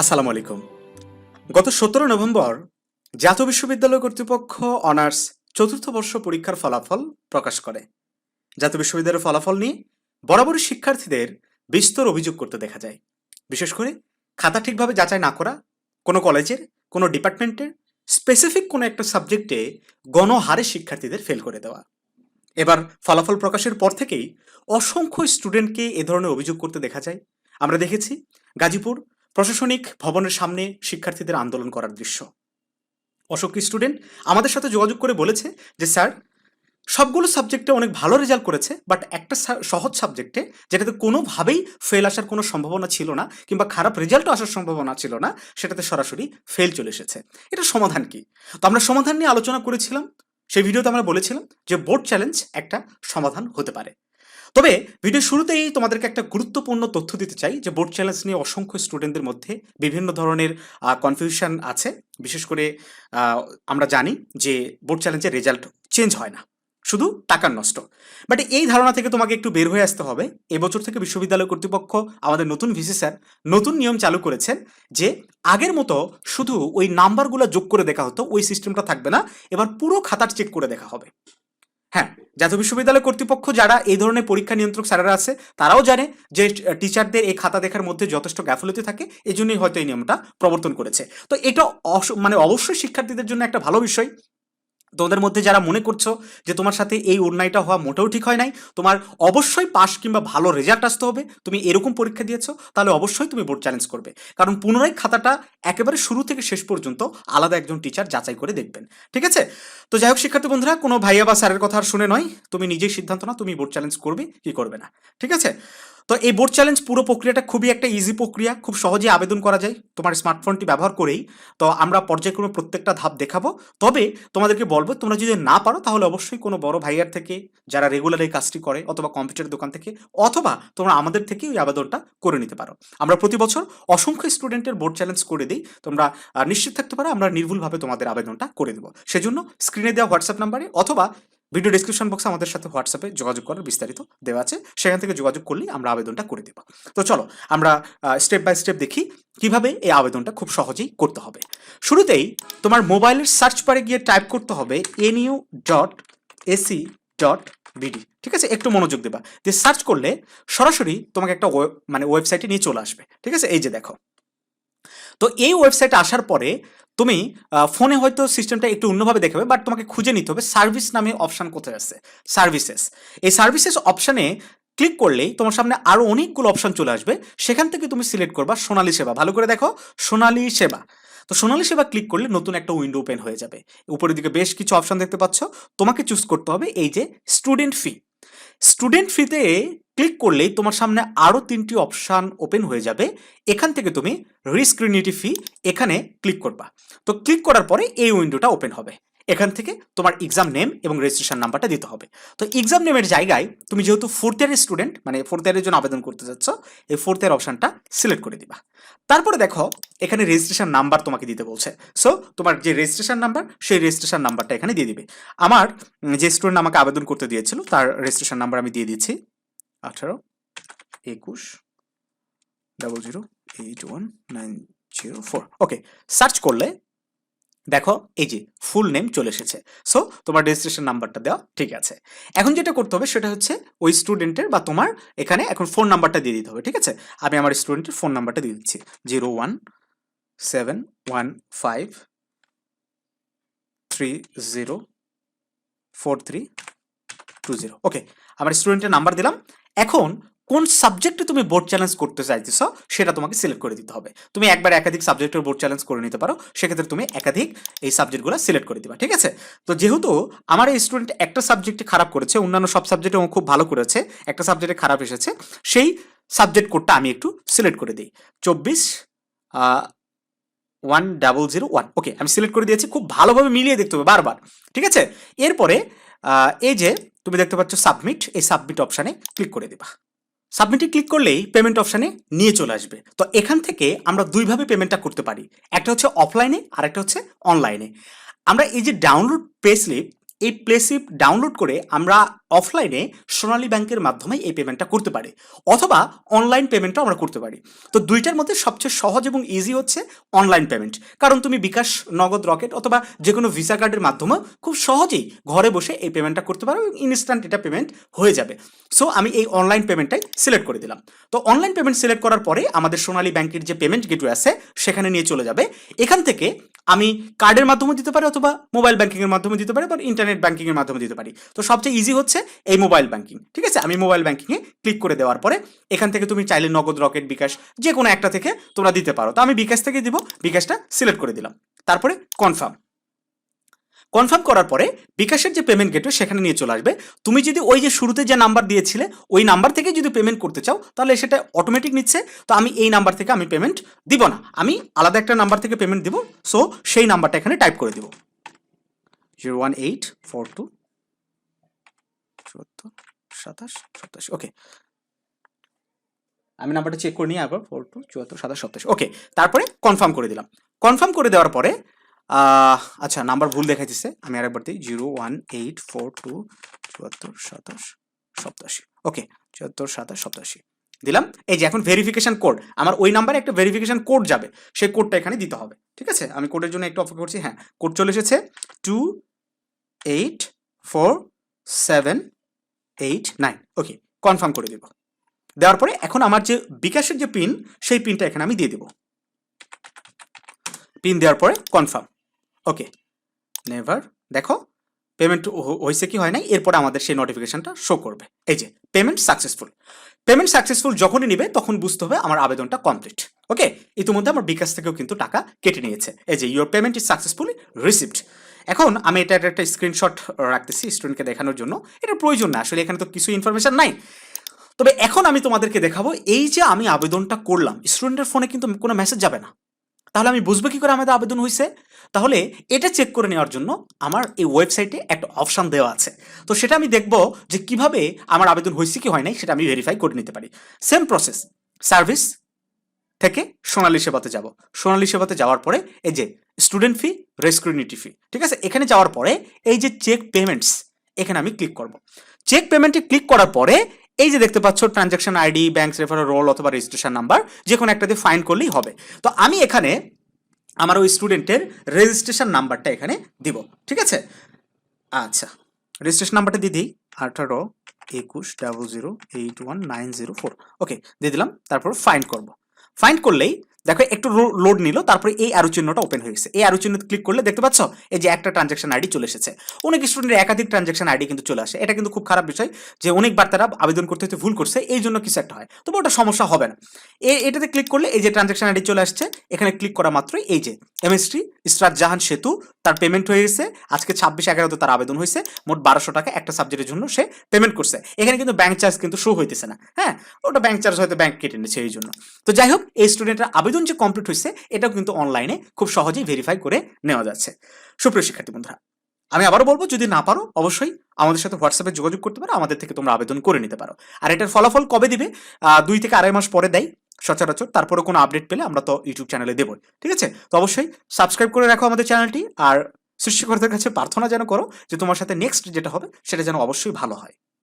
আসসালামু আলাইকুম। গত সতেরো নভেম্বর জাতীয় বিশ্ববিদ্যালয় কর্তৃপক্ষ অনার্স চতুর্থ বর্ষ পরীক্ষার ফলাফল প্রকাশ করে। জাতীয় বিশ্ববিদ্যালয়ের ফলাফল নিয়ে বরাবরই শিক্ষার্থীদের বিস্তর অভিযোগ করতে দেখা যায়। বিশেষ করে খাতা ঠিকভাবে যাচাই না করা, কোনো কলেজের, কোনো ডিপার্টমেন্টের স্পেসিফিক কোনো একটা সাবজেক্টে গণহারে শিক্ষার্থীদের ফেল করে দেওয়া। এবার ফলাফল প্রকাশের পর থেকেই অসংখ্য স্টুডেন্টকে এ ধরনের অভিযোগ করতে দেখা যায়। আমরা দেখেছি গাজীপুর প্রশাসনিক ভবনের সামনে শিক্ষার্থীদের আন্দোলন করার দৃশ্য। অশোক স্টুডেন্ট আমাদের সাথে যোগাযোগ করে বলেছে যে, স্যার, সবগুলো সাবজেক্টে অনেক ভালো রেজাল্ট করেছে বাট একটা সহজ সাবজেক্টে যেটাতে কোনোভাবেই ফেল আসার কোনো সম্ভাবনা ছিল না, কিংবা খারাপ রেজাল্টও আসার সম্ভাবনা ছিল না, সেটাতে সরাসরি ফেল চলে এসেছে। এটা সমাধান কি? তো আমরা সমাধান নিয়ে আলোচনা করেছিলাম। সেই ভিডিওতে আমরা বলেছিলাম যে, বোর্ড চ্যালেঞ্জ একটা সমাধান হতে পারে। তবে ভিডিও শুরুতেই তোমাদেরকে একটা গুরুত্বপূর্ণ তথ্য দিতে চাই যে বোর্ড চ্যালেঞ্জ নিয়ে অসংখ্য স্টুডেন্টদের মধ্যে বিভিন্ন ধরনের কনফিউশন আছে। বিশেষ করে আমরা জানি যে বোর্ড চ্যালেঞ্জের রেজাল্ট চেঞ্জ হয় না। শুধু টাকার নষ্ট। বাট এই ধারণা থেকে তোমাকে একটু বের হয়ে আসতে হবে। এবছর থেকে বিশ্ববিদ্যালয় কর্তৃপক্ষ আমাদের নতুন ভিসি স্যার নতুন নিয়ম চালু করেছেন যে আগের মতো শুধু ওই নাম্বারগুলো যোগ করে দেখা হতো, ওই সিস্টেমটা থাকবে না। এবার পুরো খাতার চেক করে দেখা হবে। হ্যাঁ জাতীয় বিশ্ববিদ্যালয় কর্তৃপক্ষ যারা এই ধরনের পরীক্ষা নিয়ন্ত্রক স্যারেরা আছে, তারাও জানে যে টিচারদের এই খাতা দেখার মধ্যে যথেষ্ট গ্যাফলতি থাকে এই জন্যই হয়তো এই নিয়মটা প্রবর্তন করেছে। তো এটা মানে অবশ্যই শিক্ষার্থীদের জন্য একটা ভালো বিষয়। তোমাদের মধ্যে যারা মনে করছ যে তোমার সাথে এই অন্যায়টা হওয়া মোটেও ঠিক হয় নাই, তোমার অবশ্যই পাস কিংবা ভালো রেজাল্ট আসতে হবে। তুমি এরকম পরীক্ষা দিয়েছ, তাহলে অবশ্যই তুমি বোর্ড চ্যালেঞ্জ করবে। কারণ পুনরায় খাতাটা একেবারে শুরু থেকে শেষ পর্যন্ত আলাদা একজন টিচার যাচাই করে দেখবেন। ঠিক আছে? তো যাই হোক, শিক্ষার্থী বন্ধুরা, কোনো ভাইয়া বা স্যারের কথা আর শুনে নয়। তুমি নিজেই সিদ্ধান্ত না তুমি বোর্ড চ্যালেঞ্জ করবে, কি করবে না। ঠিক আছে? তো এই বোর্ড চ্যালেঞ্জ পুরো প্রক্রিয়াটা খুবই একটা ইজি প্রক্রিয়া, খুব সহজেই আবেদন করা যায় তোমার স্মার্টফোনটি ব্যবহার করেই। তো আমরা পর্যায়ক্রমে প্রত্যেকটা ধাপ দেখাবো। তবে তোমাদেরকে বলব, তোমরা যদি না পারো তাহলে অবশ্যই কোনো বড় ভাইয়ার থেকে, যারা রেগুলার এই কাজটি করে অথবা কম্পিউটার দোকান থেকে, অথবা তোমরা আমাদের থেকে ওই আবেদনটা করে নিতে পারো। আমরা প্রতি বছর অসংখ্য স্টুডেন্টের বোর্ড চ্যালেঞ্জ করে দিই। তোমরা নিশ্চিত থাকতে পারো আমরা নির্ভুলভাবে তোমাদের আবেদনটা করে দেবো। সেজন্য স্ক্রিনে দেওয়া হোয়াটসঅ্যাপ নাম্বারে অথবা ভিডিও ডিসক্রিপশন বক্সে আমাদের সাথে হোয়াটসঅ্যাপে যোগাযোগ করার বিস্তারিত দেওয়া আছে। সেখান থেকে যোগাযোগ করলেই আমরা আবেদনটা করে দেবো। তো চলো, আমরা স্টেপ বাই স্টেপ দেখি কীভাবে এই আবেদনটা খুব সহজেই করতে হবে। শুরুতেই তোমার মোবাইলের সার্চ বারে গিয়ে টাইপ করতে হবে NU dot AC dot BD ঠিক আছে? একটু মনোযোগ দেবা। দিয়ে সার্চ করলে সরাসরি তোমাকে একটা মানে ওয়েবসাইটে নিয়ে চলে আসবে। ঠিক আছে? এই যে দেখো। তো এই ওয়েবসাইটে আসার পরে তুমি ফোনে হয়তো সিস্টেমটা একটু অন্যভাবে দেখাবে বাট তোমাকে খুঁজে নিতে হবে সার্ভিস নামে অপশন কোথায় আছে। সার্ভিসেস এই সার্ভিসেস অপশানে ক্লিক করলেই তোমার সামনে আরও অনেকগুলো অপশন চলে আসবে। সেখান থেকে তুমি সিলেক্ট করবা সোনালী সেবা। ভালো করে দেখো, সোনালী সেবা। তো সোনালী সেবা ক্লিক করলে নতুন একটা উইন্ডো ওপেন হয়ে যাবে। উপরের দিকে বেশ কিছু অপশন দেখতে পাচ্ছ। তোমাকে চুজ করতে হবে এই যে স্টুডেন্ট ফি স্টুডেন্ট ফিতে ক্লিক করলেই তোমার সামনে আরও তিনটি অপশান ওপেন হয়ে যাবে। এখান থেকে তুমি রিস্ক্রিনিটি ফি এখানে ক্লিক করবা। তো ক্লিক করার পরে এই উইন্ডোটা ওপেন হবে। এখান থেকে তোমার এক্সাম নেম এবং রেজিস্ট্রেশন নাম্বারটা দিতে হবে। তো এক্সাম নেমের জায়গায় তুমি যেহেতু ফোর্থ ইয়ারের স্টুডেন্ট মানে ফোর্থ ইয়ারের জন্য আবেদন করতে যাচ্ছ, এই ফোর্থ ইয়ার অপশানটা সিলেক্ট করে দিবা। তারপরে দেখো, এখানে রেজিস্ট্রেশন নাম্বার তোমাকে দিতে বলছে। সো তোমার যে রেজিস্ট্রেশন নাম্বার সেই রেজিস্ট্রেশন নাম্বারটা এখানে দিয়ে দিবে। আমার যে স্টুডেন্ট আমাকে আবেদন করতে দিয়েছিল, তার রেজিস্ট্রেশন নাম্বার আমি দিয়ে দিচ্ছি। আঠারো, একুশ double zero eight one nine zero four okay search করলে দেখো, এই যে ফুল নেম চলে এসেছে। সো তোমার রেজিস্ট্রেশন নাম্বারটা দেওয়া ঠিক আছে। এখন যেটা করতে হবে সেটা হচ্ছে ওই স্টুডেন্টের বা তোমার এখানে এখন ফোন নাম্বারটা দিয়ে দিতে হবে, ঠিক আছে? আমি আমার স্টুডেন্টের ফোন নাম্বারটা দিয়ে দিচ্ছি। Zero one seven one five three zero four three two zero okay আমার স্টুডেন্টের নাম্বার দিলাম। এখন কোন সাবজেক্টে তুমি বোর্ড চ্যালেঞ্জ করতে চাইতেছ, সেটা তোমাকে সিলেক্ট করে দিতে হবে। তুমি একবার একাধিক সাবজেক্টের বোর্ড চ্যালেঞ্জ করে নিতে পারো, সেক্ষেত্রে তুমি একাধিক এই সাবজেক্টগুলো সিলেক্ট করে দিবা, ঠিক আছে? তো যেহেতু আমার এই স্টুডেন্ট একটা সাবজেক্টে খারাপ করেছে, অন্যান্য সব সাবজেক্টে ও খুব ভালো করেছে, একটা সাবজেক্টে খারাপ এসেছে, সেই সাবজেক্ট কোডটা আমি একটু সিলেক্ট করে দিই। চব্বিশ one double zero one okay আমি সিলেক্ট করে দিয়েছি, খুব ভালোভাবে মিলিয়ে দেখতে হবে বারবার, ঠিক আছে? এরপরে এই যে, তুমি দেখতে পাচ্ছ সাবমিট এই সাবমিট অপশানে ক্লিক করে দিবা। সাবমিটে ক্লিক করলেই পেমেন্ট অপশানে নিয়ে চলে আসবে। তো এখান থেকে আমরা দুইভাবে পেমেন্টটা করতে পারি। একটা হচ্ছে অফলাইনে আর একটা হচ্ছে অনলাইনে আমরা এই যে ডাউনলোড পে স্লিপ এই প্লে স্লিপ ডাউনলোড করে আমরা অফলাইনে সোনালী ব্যাংকের মাধ্যমে এই পেমেন্টটা করতে পারে, অথবা অনলাইন পেমেন্টও আমরা করতে পারি। তো দুইটার মধ্যে সবচেয়ে সহজ এবং ইজি হচ্ছে অনলাইন পেমেন্ট কারণ তুমি বিকাশ, নগদ, রকেট অথবা যে কোনো ভিসা কার্ডের মাধ্যমে খুব সহজেই ঘরে বসে এই পেমেন্টটা করতে পারো এবং ইনস্ট্যান্ট এটা পেমেন্ট হয়ে যাবে। সো আমি এই অনলাইন পেমেন্টটাই সিলেক্ট করে দিলাম। তো অনলাইন পেমেন্ট সিলেক্ট করার পরে আমাদের সোনালী ব্যাংকের যে পেমেন্ট গেটওয়ে আছে, সেখানে নিয়ে চলে যাবে। এখান থেকে আমি কার্ডের মাধ্যমে দিতে পারি অথবা মোবাইল ব্যাংকিংয়ের মাধ্যমে দিতে পারি বা ইন্টারনেট ব্যাংকিংয়ের মাধ্যমে দিতে পারি। তো সবচেয়ে ইজি হচ্ছে এই মোবাইল ব্যাংকিং ঠিক আছে? আমি মোবাইল ব্যাংকিংয়ে ক্লিক করে দেওয়ার পরে, এখান থেকে তুমি চাইলে নগদ রকেট বিকাশ যে কোনো একটা থেকে তোমরা দিতে পারো। তো আমি বিকাশ থেকে দিব, বিকাশটা সিলেক্ট করে দিলাম। তারপরে কনফার্ম কনফার্ম করার পরে বিকাশের যে পেমেন্ট গেটওয়ে সেখানে নিয়ে চলে আসবে। তুমি যদি ওই যে শুরুতে যে নাম্বার দিয়েছিলে, ওই নাম্বার থেকে যদি পেমেন্ট করতে চাও, তাহলে সেটা অটোমেটিক নিচ্ছে। তো আমি এই নাম্বার থেকে আমি পেমেন্ট দিব না। আমি আলাদা একটা নাম্বার থেকে পেমেন্ট দিব। সো সেই নাম্বারটা এখানে টাইপ করে দিব। Zero one eight four two চুয়াত্তর, সাতাশ ওকে আমি নাম্বারটা চেক করে নিই আবার ফোর টু চুয়াত্তর, সাতাশ সপ্তাশি ওকে তারপরে কনফার্ম করে দিলাম। কনফার্ম করে দেওয়ার পরে আচ্ছা নাম্বার ভুল দেখাইতেছে। আমি আরেকবার দিই zero one eight four two চুয়াত্তর, সাতাশ সপ্তাশি ওকে চুয়াত্তর, সাতাশ সপ্তাশি দিলাম। এই যে এখন ভেরিফিকেশন কোড আমার ওই নাম্বারে একটা ভেরিফিকেশন কোড যাবে। সেই কোডটা এখানে দিতে হবে, ঠিক আছে? আমি কোডের জন্য একটু অপেক্ষা করছি হ্যাঁ। কোড চলে এসেছে two eight four seven eight nine okay confirm করে দেব। দেওয়ার পরে এখন আমার যে বিকাশের যে পিন সেই পিনটা এখানে আমি দিয়ে দেব। পিন দেওয়ার পরে কনফার্ম ওকে নেভার দেখো পেমেন্ট হয়েছে কি, হয় নাই, এরপরে আমাদের সেই নোটিফিকেশনটা শো করবে। এই যে পেমেন্ট সাকসেসফুল পেমেন্ট সাকসেসফুল যখনই নিবে, তখন বুঝতে হবে আমার আবেদনটা কমপ্লিট ওকে ইতিমধ্যে আমার বিকাশ থেকেও কিন্তু টাকা কেটে নিয়েছে। এই যে your payment is successfully received এখন আমি এটার একটা স্ক্রিনশট রাখতেছি স্টুডেন্টকে দেখানোর জন্য। এটা প্রয়োজন না, আসলে এখানে তো কিছু ইনফরমেশন নাই। তবে এখন আমি তোমাদেরকে দেখাবো, এই যে আমি আবেদনটা করলাম স্টুডেন্টের ফোনে কিন্তু কোনো মেসেজ যাবে না। তাহলে আমি বুঝব কি করে আমাদের আবেদন হয়েছে তাহলে এটা চেক করে নেওয়ার জন্য আমার এই ওয়েবসাইটে একটা অপশান দেওয়া আছে। তো সেটা আমি দেখব যে কীভাবে আমার আবেদন হয়েছে কি হয় নাই, সেটা আমি ভেরিফাই করে নিতে পারি। সেম প্রসেস সার্ভিস থেকে সোনালী সেবাতে যাব। সোনালী সেবাতে যাওয়ার পরে এই যে স্টুডেন্ট ফি রেসক্রিউনিটি ফি ঠিক আছে? এখানে যাওয়ার পরে এই যে চেক পেমেন্টস এখানে আমি ক্লিক করব। চেক পেমেন্টে ক্লিক করার পরে এই যে দেখতে পাচ্ছ transaction ID bank referral roll অথবা রেজিস্ট্রেশন নাম্বার যে কোনো একটা দিয়ে ফাইন করলেই হবে। তো আমি এখানে আমার ওই স্টুডেন্টের রেজিস্ট্রেশন নাম্বারটা এখানে দিব। ঠিক আছে? আচ্ছা রেজিস্ট্রেশন নাম্বারটা দিয়ে দিই। আঠারো, একুশ double zero eight one nine zero four okay দিয়ে দিলাম, তারপর ফাইন্ড করব। ফাইন্ড করলেই দেখো, একটু লোড নিল, তারপরে এই আরও চিহ্নটা ওপেন হয়ে গেছে। এই আরও চিহ্ন ক্লিক করলে দেখতে পাচ্ছ? এই যে একটা ট্রানজাকশন আইডি চলে এসেছে। অনেক স্টুডেন্টের একাধিক ট্রানজাকশন আইডি কিন্তু চলে আসে। এটা কিন্তু খুব খারাপ বিষয় যে অনেকবার তারা আবেদন করতে হতে ভুল করছে, এই জন্য কিছু একটা হয়। তবে ওটা সমস্যা হবে না। এটাতে ক্লিক করলে এই যে ট্রানজাকশন আইডি চলে আসছে, এখানে ক্লিক করা মাত্রই এই যে এমএসটি ইস্টার জাহান সেতু, তার পেমেন্ট হয়ে গেছে। আজকে ছাব্বিশ এগারোতে তার আবেদন হয়েছে। মোট বারোশো টাকা একটা সাবজেক্টের জন্য সে পেমেন্ট করছে। এখানে কিন্তু ব্যাংক চার্জ কিন্তু শো হইতেছে না। হ্যাঁ? ওটা ব্যাংক চার্জ হয়তো ব্যাংক কেটে নিচ্ছে এই জন্য। তো যাই হোক, এই স্টুডেন্টের আবেদন যে কমপ্লিট হয়েছে এটাও কিন্তু অনলাইনে খুব সহজেই ভেরিফাই করে নেওয়া যাচ্ছে। সুপ্রিয় শিক্ষার্থী বন্ধুরা, আমি আবারও বলব, যদি না পারো, অবশ্যই আমাদের সাথে হোয়াটসঅ্যাপে যোগাযোগ করতে পারো, আমাদের থেকে তোমরা আবেদন করে নিতে পারো। আর এটার ফলাফল কবে দিবে? দুই থেকে আড়াই মাস পরে দেয়, সচরাচর। তারপরে কোনো আপডেট পেলে আমরা তো ইউটিউব চ্যানেলে দেবো। ঠিক আছে? তো অবশ্যই সাবস্ক্রাইব করে রাখো আমাদের চ্যানেলটি আর সৃষ্টিকর্তার কাছে প্রার্থনা যেন করো, যে তোমার সাথে নেক্সট যেটা হবে, সেটা যেন অবশ্যই ভালো হয়।